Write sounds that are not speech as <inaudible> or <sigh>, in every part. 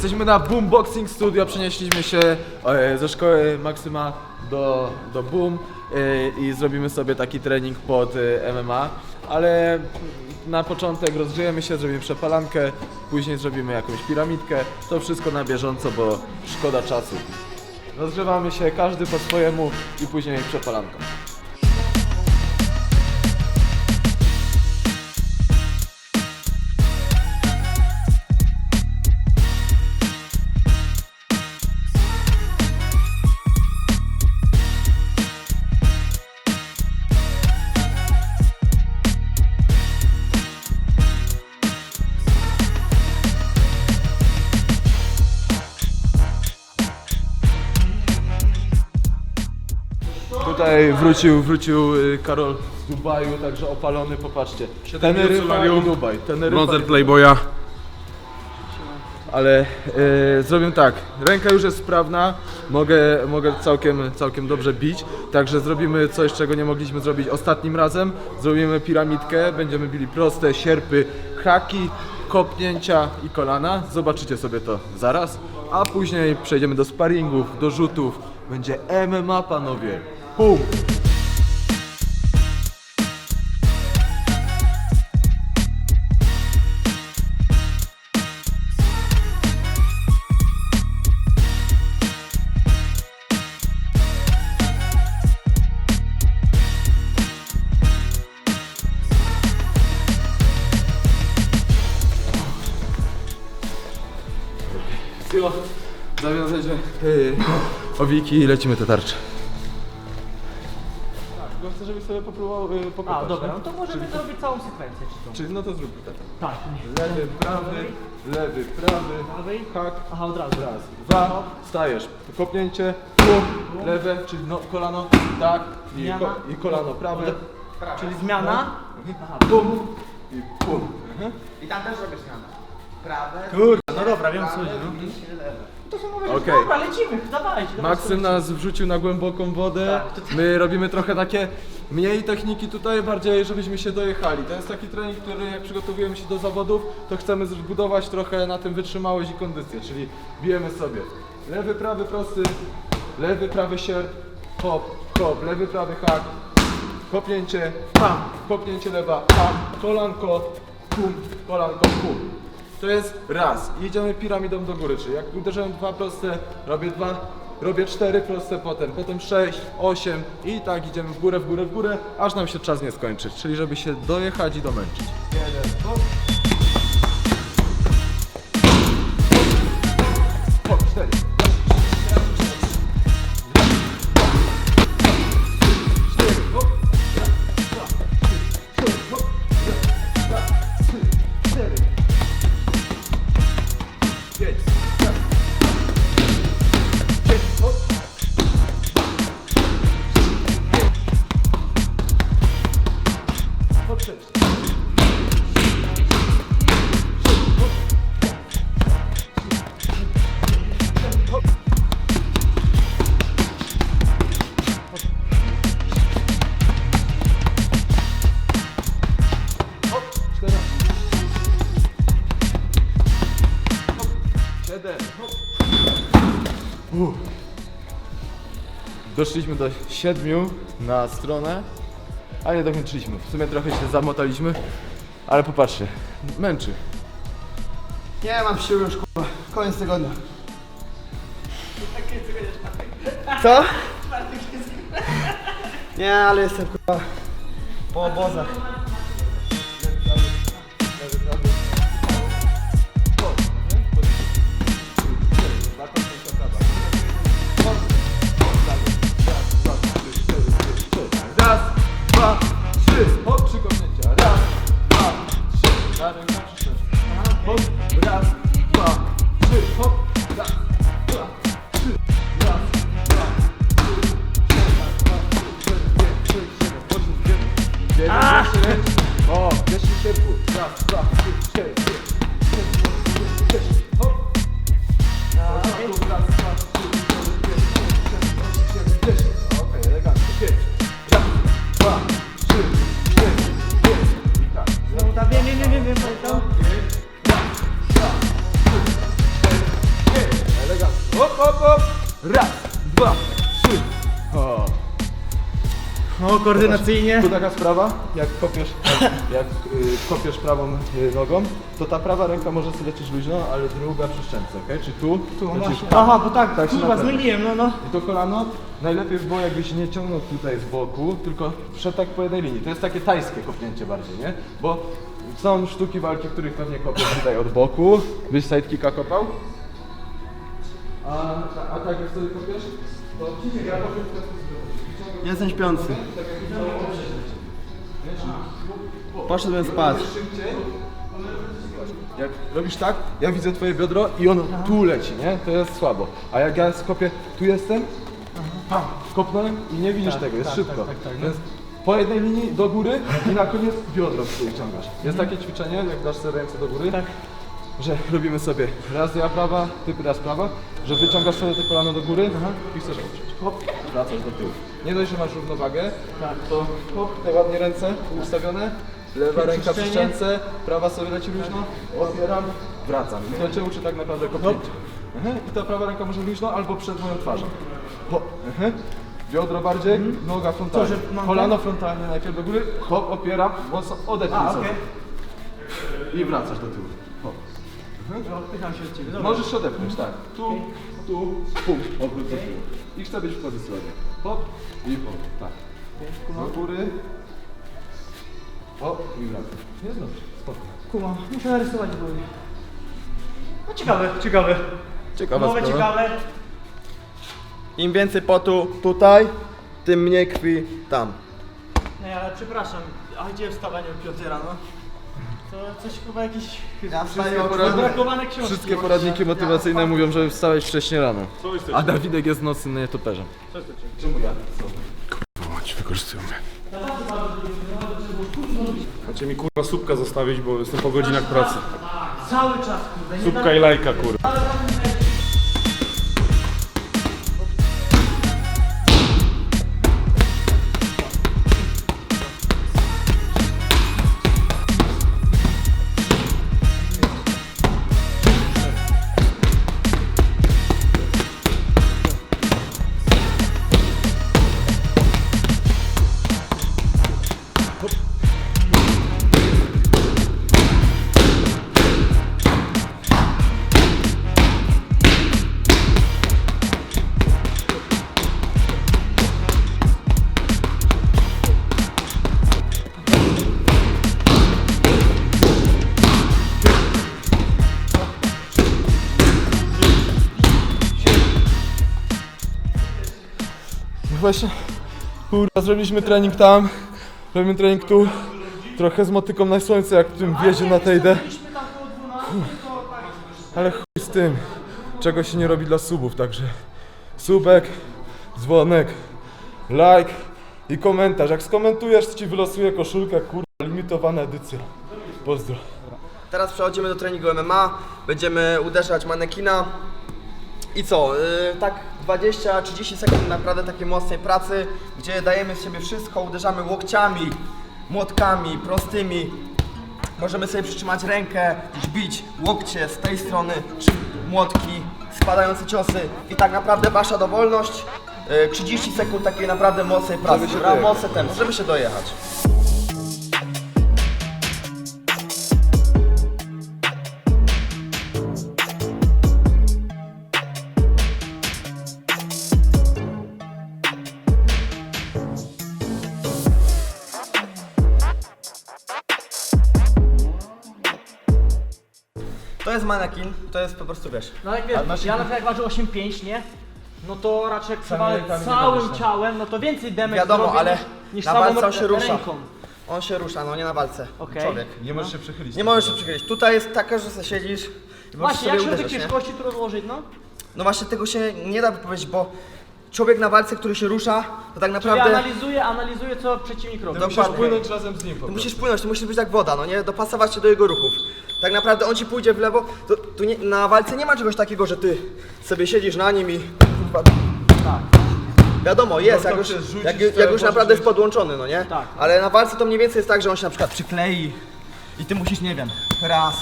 Jesteśmy na Boomboxing Studio, przenieśliśmy się e, ze szkoły Maksyma do, do Boom e, i zrobimy sobie taki trening pod e, MMA, ale na początek rozgrzejemy się, zrobimy przepalankę, później zrobimy jakąś piramidkę, to wszystko na bieżąco, bo szkoda czasu. Rozgrzewamy się każdy po swojemu i później przepalanka. Wrócił, wrócił y, Karol z Dubaju, także opalony, popatrzcie. Teneryfa i solarium, Dubaj. Teneryfa Playboya. Ale e, zrobię tak, ręka już jest sprawna, mogę, mogę całkiem, całkiem dobrze bić, także zrobimy coś, czego nie mogliśmy zrobić ostatnim razem. Zrobimy piramidkę, będziemy bili proste, sierpy, haki, kopnięcia i kolana. Zobaczycie sobie to zaraz, a później przejdziemy do sparingów, do rzutów. Będzie MMA, panowie. Pum! Yy, owiki i lecimy te tarcze. Tak, tylko chcę, żebyś sobie popróbował yy, A, dobra, no to możemy zrobić całą sekwencję, czy to? Czyli no to zróbmy tak. Tak, Lewy, prawy, lewy, prawy, Prawej? hak, Aha, od razu. raz, dwa, stajesz, kopnięcie, pum, lewe, czyli no, kolano, tak, i, Zmiana. ko, i kolano prawe, Czyli zmiana? pum, i pum. I tam też robisz zmianę. Prawe, No dobra, wiem co chodzi, no. Okej. Dobra, lecimy, dawajcie. dawaj, Maksym nas wrzucił na głęboką wodę. Tak, to- My robimy trochę takie mniej techniki tutaj, bardziej żebyśmy się dojechali. To jest taki trening, który jak przygotowujemy się do zawodów, to chcemy zbudować trochę na tym wytrzymałość i kondycję, czyli bijemy sobie lewy, prawy, prosty, lewy, prawy sierp, hop, hop, lewy, prawy hak, kopnięcie, pam, kopnięcie lewa, pam, kolanko, pum, kolanko, pum. To jest raz. I idziemy piramidą do góry, czyli jak uderzyłem dwa proste, robię dwa, robię cztery proste potem, potem sześć, osiem i tak idziemy w górę, w górę, w górę, aż nam się czas nie skończy, czyli żeby się dojechać i domęczyć. Jeden, Doszliśmy do siedmiu na stronę, ale nie dokończyliśmy. W sumie trochę się zamotaliśmy, ale popatrzcie, męczy. Nie mam siły już kurwa. Koniec tygodnia. Co? Nie, ale jestem kurwa po obozach. No, koordynacyjnie. Tu taka sprawa, jak kopiesz, jak y, kopiesz prawą y, nogą, to ta prawa ręka może sobie lecieć luźno, ale druga przy szczęce, okej? Czyli tu, tu lecisz Aha, bo tak, Tak się kurwa, naprawia. zmyliłem, no, no. I to kolano najlepiej by było jakbyś nie ciągnął tutaj z boku, tylko szedł tak po jednej linii. To jest takie tajskie kopnięcie bardziej, nie? Bo są sztuki walki, których pewnie kopiesz tutaj od boku. Byś sidekicka kopał? A, a tak jak sobie kopiesz? To w ten sposób. Jestem śpiący. Tak Poszedłem spać. Jak robisz tak, ja widzę twoje biodro i ono tu leci, nie? To jest słabo. A jak ja skopię, tu jestem, pam, kopnąłem i nie widzisz tego, jest szybko. Więc po jednej linii do góry i na koniec biodro wyciągasz. Jest takie ćwiczenie, jak dasz sobie ręce do góry, że robimy sobie raz ja prawa, ty raz prawa, że wyciągasz sobie te kolano do góry i chcesz oprzeć. Hop, wracasz do tyłu. Nie dość, że masz równowagę, to hop, te ładnie ręce ustawione, lewa ręka przy szczęce, prawa sobie leci luźno, otwieram, wracam. I to cię uczy tak naprawdę kopnięcia. Mhm. I ta prawa ręka może luźno albo przed moją twarzą. Hop, mhm. Biodro bardziej, noga frontalnie. że mam Kolano frontalnie najpierw do góry, hop, opieram, mocno odepnij sobie. okej. I wracasz do tyłu. Odpycham się od ciebie, dobra. Możesz się odepchnąć, tak. Tu, tu, do tyłu. I chcę być w pozycji. Hop i hop, tak. Do góry. Hop i wracam. Nie zdążysz, spoko. Kuma, muszę narysować w głowie. No ciekawe, ciekawe. Ciekawa Nowe, ciekawe. Im więcej potu tutaj, tym mniej krwi tam. Nie, ale przepraszam, a gdzie wstawanie o 5 rano? To coś chyba jakiś... Ja Wszystkie o poradniki, Brakowane książki. wszystkie poradniki motywacyjne mówią, żeby wstałeś wcześniej rano. A Dawidek jest nocnym nietoperzem. Czemu ja? Mać, wykorzystują mnie. Macie mi kurwa słupka zostawić, bo jestem po godzinach pracy. Cały czas, kurde. Nie Słupka i lajka kurwa. Właśnie, kurwa, zrobiliśmy trening tam, robimy trening tu, trochę z motyką na słońce, jak w tym wjeździe na tejdę. Ale chuj z tym, czego się nie robi dla subów, także subek, dzwonek, like i komentarz. Jak skomentujesz, to ci wylosuję koszulkę, kurwa, limitowana edycja. Pozdro. Teraz przechodzimy do treningu MMA. Będziemy uderzać manekina. I co? Yy, tak 20-30 sekund naprawdę takiej mocnej pracy, gdzie dajemy z siebie wszystko, uderzamy łokciami, młotkami, prostymi. Możemy sobie przytrzymać rękę, gdzieś bić łokcie z tej strony, czy młotki, spadające ciosy. I tak naprawdę wasza dowolność. Yy, 30 sekund takiej naprawdę mocnej pracy, dojechać. mocne tempo, żeby się dojechać. To jest manekin, to jest po prostu wiesz. No jak wiesz, masz- ja na przykład jak waży 8,5, nie? No to raczej jak przewalę rękami całym ciałem, no to więcej demek Wiadomo, zrobię ale niż, niż na samą walce on się rusza. ręką. On się rusza, no nie na walce. Okej. Człowiek. Nie możesz się przychylić. Nie możesz się przychylić. Tutaj jest taka, że siedzisz i po prostu Właśnie, sobie jak uderzasz, nie? ciężkości tu rozłożyć, no? No właśnie tego się nie da powiedzieć, bo człowiek na walce, który się rusza, to tak Czyli naprawdę analizuję, analizuję co przeciwnik robi. Ty musisz Dokładnie. płynąć razem z nim po ty prostu. musisz płynąć, ty musisz być jak woda, no nie? Dopasować się do jego ruchów. Tak naprawdę on ci pójdzie w lewo, to, tu nie, na walce nie ma czegoś takiego, że ty sobie siedzisz na nim i Tak. Wiadomo, jest, No jak to już, rzucić jak, jak już naprawdę jest podłączony, no nie? Tak. Ale na walce to mniej więcej jest tak, że on się na przykład przyklei i ty musisz, nie wiem, raz,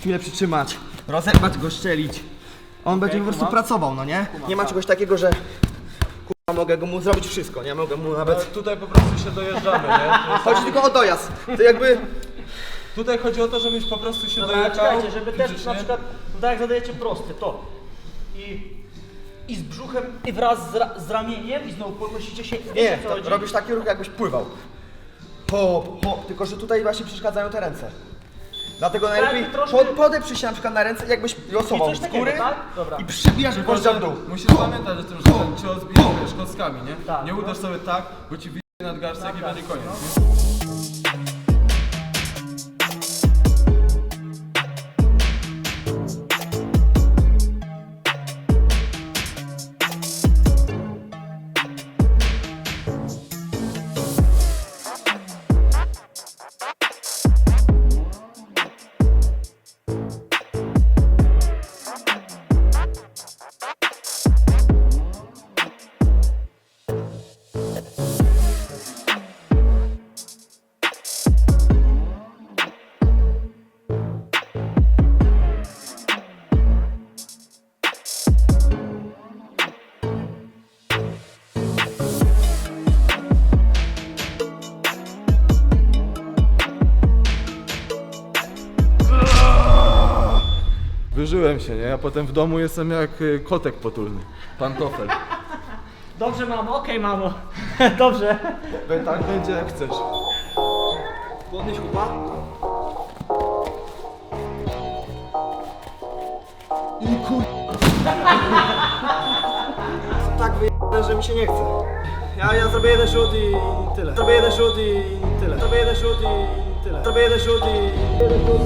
chwilę przytrzymać, rozerwać go, szczelić. On będzie po prostu kumam. pracował, no nie? Nie ma czegoś takiego, że mogę go mu zrobić wszystko, nie? Mogę mu nawet... tutaj po prostu się dojeżdżamy, nie? To jest Chodzi tylko o dojazd. To jakby... Tutaj chodzi o to, żebyś po prostu się Dobra, dojechał. czekajcie, żeby też fizycznie. na przykład, no tak jak zadajecie prosty, to i, i z brzuchem, i wraz z, ra, z ramieniem i znowu podnosicie się, Nie, wiecie, co to chodzi? robisz taki ruch jakbyś pływał. Hop, hop, tylko że tutaj właśnie przeszkadzają te ręce. Dlatego najlepiej troszkę- pod, podeprzij się na przykład na ręce, jakbyś losował z takiego, góry tak? Dobra. i gościa że w dół. musisz pamiętać o tym, że ten cios bijesz kostkami, nie? Tak, nie no. uderz sobie tak, bo ci wyjdzie nadgarstek i będzie koniec. Wyżyłem się, nie? A potem w domu jestem jak y, kotek potulny. Pantofel. Dobrze mamo, okej mamo, <laughs> dobrze. Tak będzie jak chcesz. Podnieś chłopa. I kur... <laughs> tak wyjebane, że mi się nie chce. Ja, ja zrobię jeden rzut i tyle. Zrobię jeden rzut i tyle. Zrobię jeden rzut i tyle. Zrobię jeden rzut i... Kurwa,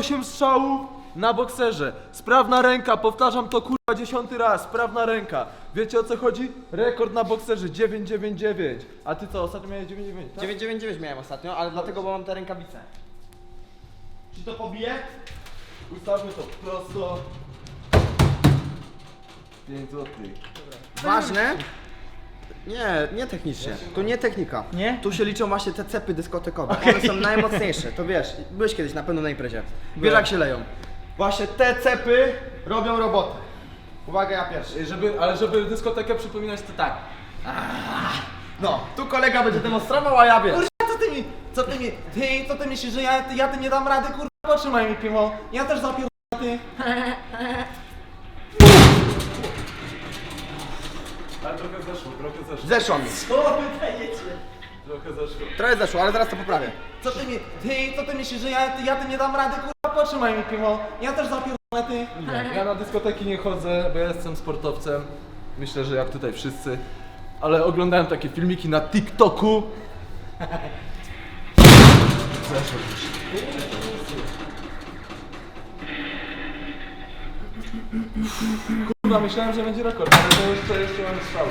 8 strzałów na bokserze. Sprawna ręka, powtarzam to kurwa dziesiąty raz. Sprawna ręka. Wiecie o co chodzi? Rekord na bokserze 999. A ty co, ostatnio miałeś 99, tak? 999 miałem ostatnio, ale dlatego, bo mam te rękawice. Czy to pobije? Ustawmy to prosto. 5 złotych. Ważne? Nie, nie technicznie. Tu nie technika. Nie? Tu się liczą właśnie te cepy dyskotekowe. One są najmocniejsze. To wiesz, byłeś kiedyś na pewno na imprezie. Wiesz jak się leją. Właśnie te cepy robią robotę. Uwaga, ja pierwszy. Żeby, ale żeby dyskotekę przypominać to tak. No, tu kolega będzie demonstrował, a ja wiesz. Co ty mi, co ty mi, ty, co ty myślisz, że ja, ja ty nie dam rady, kurwa, potrzymaj mi piwo. Ja też zapierdolę, ty. <laughs> Ale trochę zeszło, trochę zeszło, Zeszło mi. Co wy dajecie? trochę zeszło. Trochę zeszło, ale zaraz to poprawię. Co ty mi, ty, co ty myślisz, że ja, ja ty nie dam rady, kurwa, potrzymaj mi piwo. Ja też zapierdolę, ty. Ja na dyskoteki nie chodzę, bo ja jestem sportowcem. Myślę, że jak tutaj wszyscy. Ale oglądałem takie filmiki na TikToku. Zeszło już. Kurwa, myślałem, że będzie rekord, ale to jeszcze, jeszcze mam strzały.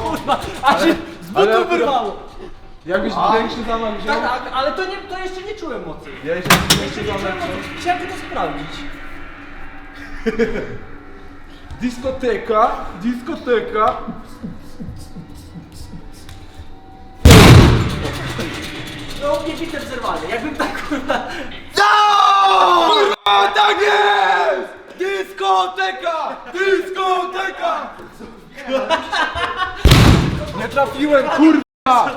Kurwa, a się z ale butu akurat- wyrwało. Jakbyś większy zamach wziął, Tak, tak, ale to, nie, to jeszcze nie czułem mocy. ja jeszcze Jeszcze większy nie zamach czułem wziął. mocy. Chciałem tylko sprawdzić. <laughs> Dyskoteka, dyskoteka. No mnie biceps zerwany. Jakbym tak kurwa... A tak jest! Dyskoteka! Dyskoteka! <laughs> Nie trafiłem, kurwa!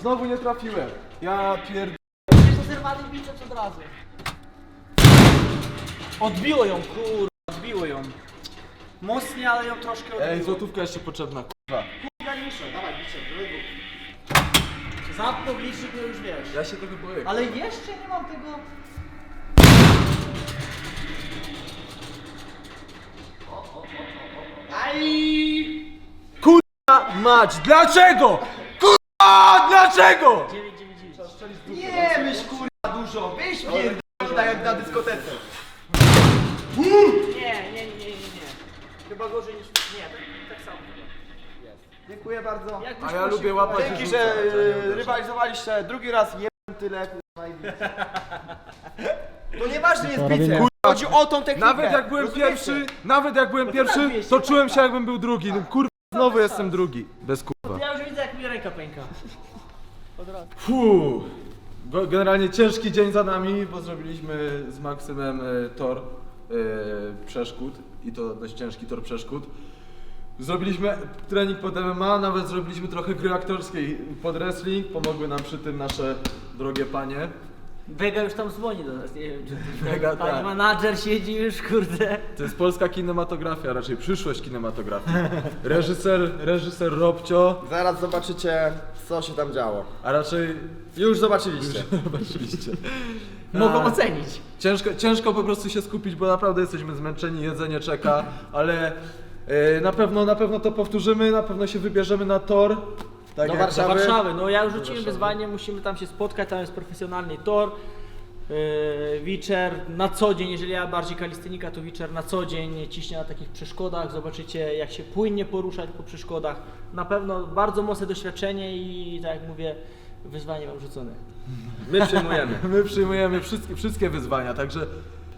Znowu nie trafiłem. Ja pierd... Zerwany biceps od razu. Odbiło ją, kurwa, odbiło ją. Mocniej, ale ją troszkę odbiło. Ej, złotówka jeszcze potrzebna, kurwa. Kurwa, niższa, dawaj biceps, do lewo. Zamknął licznik, no już wiesz. Ja się trochę boję. Ale jeszcze nie mam tego... mać, dlaczego? Kurwa, dlaczego? 999. Nie myśl kurwa dużo, pierdolę tak jak na dyskotece. Nie, nie, nie, nie, nie. Chyba gorzej niż... Nie, tak, tak samo. Dziękuję bardzo. Jakbyś A ja prosił- lubię łapać Dzięki, że nie y, rywalizowaliście drugi raz, jebem tyle kurwa i. <laughs> To nieważne jest biceps, chodzi o tą technikę. Nawet jak byłem rozumiecie? pierwszy, nawet jak byłem pierwszy, trafiłeś, to tak, czułem się tak. jakbym był drugi. No, Kurwa, znowu jestem drugi. Bez kurwa. Ja już widzę jak mi ręka pęka. Od razu. Fuu. Go- Generalnie ciężki dzień za nami, bo zrobiliśmy z Maksymem e, tor e, przeszkód i to dość ciężki tor przeszkód. Zrobiliśmy trening pod MMA, nawet zrobiliśmy trochę gry aktorskiej pod wrestling. Pomogły nam przy tym nasze drogie panie. Vega już tam dzwoni do nas, nie wiem czy Vega, Pani tak. menadżer siedzi już, kurde. To jest polska kinematografia, raczej przyszłość kinematografii. Reżyser, reżyser Robcio, Zaraz zobaczycie co się tam działo. a raczej Już zobaczyliście. <laughs> zobaczyliście. <laughs> Mogą ocenić. Ciężko, ciężko po prostu się skupić, bo naprawdę jesteśmy zmęczeni, jedzenie czeka, ale e, na pewno na pewno to powtórzymy, na pewno się wybierzemy na tor. Tak Do jak- Warszawy. Do Warszawy, no ja już rzuciłem wyzwanie, musimy tam się spotkać, tam jest profesjonalny tor. Yy, Witcher na co dzień, jeżeli ja bardziej kalistynika, to Witcher na co dzień ciśnie na takich przeszkodach, zobaczycie jak się płynnie poruszać po przeszkodach. Na pewno bardzo mocne doświadczenie i tak jak mówię, wyzwanie mam rzucone. My przyjmujemy. <laughs> My przyjmujemy wszystkie, wszystkie wyzwania, także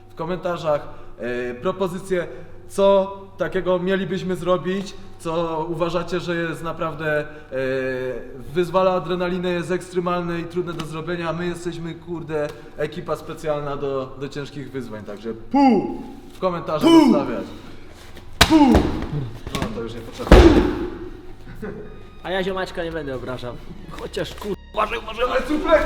w komentarzach e, propozycje, co takiego mielibyśmy zrobić, co uważacie, że jest naprawdę e, wyzwala adrenalinę, jest ekstremalne i trudne do zrobienia, a my jesteśmy, kurde, ekipa specjalna do, do ciężkich wyzwań, także pół w komentarzach zostawiać. Pół! No to już nie potrzeba. A ja ziomaczka nie będę obrażał. Chociaż kur... Uważaj, uważaj, Ale suplex!